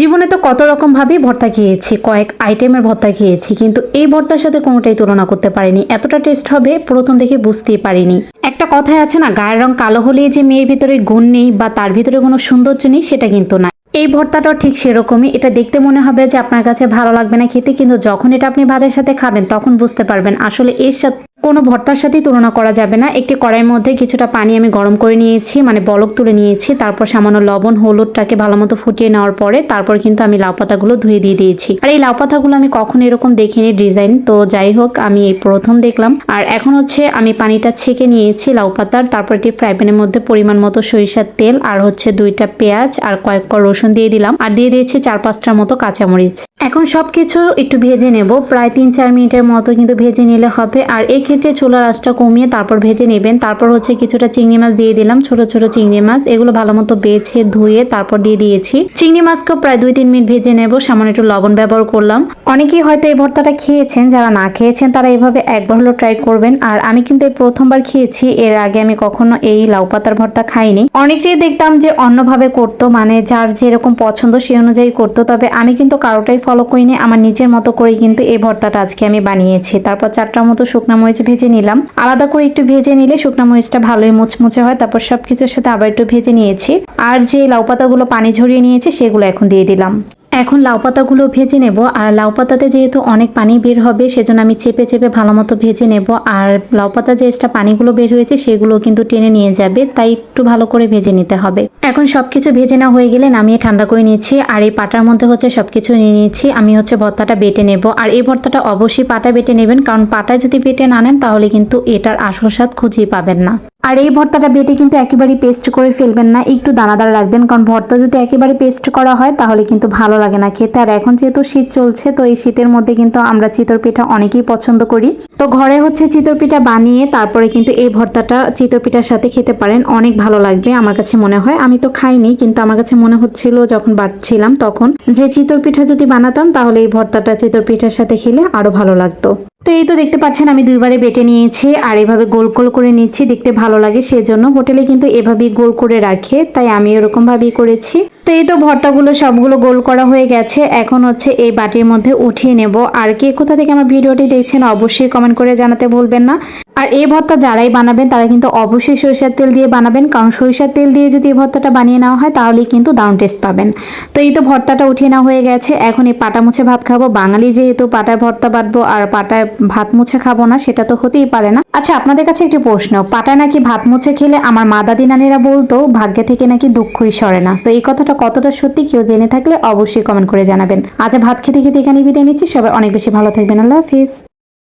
জীবনে তো কত রকম ভাবেই ভর্তা খেয়েছি, কয়েক আইটেমের ভর্তা খেয়েছি, কিন্তু এই ভর্তার সাথে কোনোটাই তুলনা করতে পারিনি। এতটা টেস্ট হবে, প্রথম দেখে বুঝতেই পারিনি। একটা কথাই আছে না, গায়ের রং কালো হলেই যে মেয়ের ভিতরে গুণ নেই বা তার ভিতরে কোনো সৌন্দর্য নেই, সেটা কিন্তু না। এই ভর্তাটাও ঠিক সেরকমই। এটা দেখতে মনে হবে যে আপনার কাছে ভালো লাগবে না খেতে, কিন্তু যখন এটা আপনি ভাতের সাথে খাবেন, তখন বুঝতে পারবেন আসলে এর সাথে কোনো ভর্তার সাথেই তুলনা করা যাবে না। একটি কড়াইয়ের মধ্যে কিছুটা পানি আমি গরম করে নিয়েছি মানে বলক তুলে নিয়েছি। তারপর সামান্য লবণ, হলুদটাকে ভালো মতো ফুটিয়ে নেওয়ার পরে তারপর কিন্তু আমি লাউ পাতাগুলো ধুয়ে দিয়ে দিয়েছি। আর এই লাউ পাতাগুলো আমি কখনো এরকম দেখিনি ডিজাইন, তো যাই হোক, আমি এই প্রথম দেখলাম। আর এখন হচ্ছে আমি পানিটা ছেঁকে নিয়েছি লাউ পাতার, তারপর একটি ফ্রাই প্যানের মধ্যে পরিমাণ মতো সরিষার তেল আর হচ্ছে দুইটা পেঁয়াজ আর কয়েক কর রসুন দিয়ে দিলাম। আর দিয়ে দিয়েছি চার পাঁচটার মতো কাঁচামরিচ। এখন সব কিছু একটু ভেজে নেব। প্রায় তিন চার মিনিটের মতো কিন্তু ভেজে নিলে হবে। আর এই ক্ষেত্রে চুলার আঁচটা কমিয়ে তারপর ভেজে নেবেন। তারপর হচ্ছে কিছুটা চিংড়ি মাছ দিয়ে দিলাম, ছোট ছোট চিংড়ি মাছ। এগুলো ভালো মতো বেছে ধুয়ে তারপর দিয়ে দিয়েছি। চিংড়ি মাছকেও প্রায় দুই, তিন মিনিট ভেজে নেব। সামান্য একটু লবণ ব্যবহার করলাম। অনেকেই হয়তো এই ভর্তাটা খেয়েছেন, যারা না খেয়েছেন, তারা এভাবে একবার হলো ট্রাই করবেন। আর আমি কিন্তু এই প্রথমবার খেয়েছি, এর আগে আমি কখনো এই লাউ পাতার ভর্তা খাইনি। অনেকেই দেখতাম যে অন্যভাবে করতো মানে যার যেরকম পছন্দ সেই অনুযায়ী করতো। তবে আমি কিন্তু কারোটাই ফলো করিনি। আমার নিজের মতো করেই কিন্তু এই ভর্তাটা আজকে আমি বানিয়েছি। তারপর চারটার মতো শুকনো মরিচ ভেজে নিলাম। আলাদা করে একটু ভেজে নিলে শুকনো মরিচটা ভালোই মুচমুচে হয়। তারপর সব কিছুর সাথে আবার একটু ভেজে নিয়েছি। আর যে লাউ পাতাগুলো পানি ঝরিয়ে নিয়েছি, সেগুলো এখন দিয়ে দিলাম। এখন লাউ পাতাগুলো ভেজে নেব। আর লাউ পাতাতে যেহেতু অনেক পানি বের হবে, সেজন্য আমি চেপে চেপে ভালো মতো ভেজে নেব। আর লাউ পাতা যে এক্সট্রা পানিগুলো বের হয়েছে, সেগুলো কিন্তু টেনে নিয়ে যাবে, তাই একটু ভালো করে ভেজে নিতে হবে। এখন সবকিছু ভেজে না হয়ে গেলে নামিয়ে ঠান্ডা করে নিয়েছি আর এই পাটার মধ্যে হচ্ছে সবকিছু নিয়ে নিয়েছি আমি হচ্ছে ভর্তাটা বেটে নেব। আর এই ভর্তাটা অবশ্যই পাটা বেটে নেবেন। কারণ পাটা যদি বেটে না নেন, তাহলে কিন্তু এটার আসল স্বাদ খুঁজেই পাবেন না। আর এই ভর্তাটা বেটে কিন্তু একেবারে পেস্ট করে ফেলবেন না, একটু দানাদার রাখবেন। কারণ ভর্তা যদি একেবারে পেস্ট করা হয়, তাহলে কিন্তু ভালো লাগে না খেতে। আর এখন যেহেতু শীত চলছে, তো এই শীতের মধ্যে কিন্তু আমরা চিতর পিঠা অনেকেই পছন্দ করি। তো ঘরে হচ্ছে চিতর পিঠা বানিয়ে তারপরে কিন্তু এই ভর্তাটা চিতর পিঠার সাথে খেতে পারেন। অনেক ভালো লাগবে আমার কাছে মনে হয়। আমি তো খাইনি, কিন্তু আমার কাছে মনে হচ্ছিল যখন বাড়ছিলাম তখন যে চিতর পিঠা যদি বানাতাম, তাহলে এই ভর্তাটা চিতর পিঠার সাথে খেলে আরও ভালো লাগতো। তো এই তো দেখতে পাচ্ছেন, আমি দুইবারে বেটে নিয়েছি আর এভাবে গোল গোল করে নিচ্ছি, দেখতে ভালো লাগে সেজন্য। হোটেলে কিন্তু এভাবেই গোল করে রাখে, তাই আমি এরকম ভাবেই করেছি। তো এই তো ভর্তাগুলো সবগুলো গোল করা হয়ে গেছে, এখন হচ্ছে এই বাটির মধ্যে উঠিয়ে নেব। আর কে কোথা থেকে আমার ভিডিওটি দেখছেন, অবশ্যই কমেন্ট করে জানাতে বলবেন না। আর এই ভর্তা যারাই বানাবেন, তারা কিন্তু অবশ্যই সরিষার তেল দিয়ে বানাবেন। কারণ সরিষার তেল দিয়ে যদি এই ভর্তাটা বানিয়ে নেওয়া হয়, তাহলেই কিন্তু দারুণ টেস্ট পাবেন। তো এই তো ভর্তাটা উঠিয়ে নেওয়া হয়ে গেছে। এখন এই পাটা মুছে ভাত খাব। বাঙালি যেহেতু পাটায় ভর্তা বাটবো আর পাটায় ভাত মুছে খাব না, সেটা তো হতেই পারে না। আচ্ছা আপনাদের কাছে একটি প্রশ্ন। পাটায় নাকি ভাত মুছে খেলে আমার মা দাদি নানিরা বলতো, ভাগ্যে থেকে নাকি দুঃখই সরে না। তো এই কথাটা কতটা সত্যি কেউ জেনে থাকলে অবশ্যই কমেন্ট করে জানাবেন। আজ ভাত খেতে খেতে এখানে বিদায় নিচ্ছি। সবাই অনেক বেশি ভালো থাকবেন। আল্লাহ হাফিজ।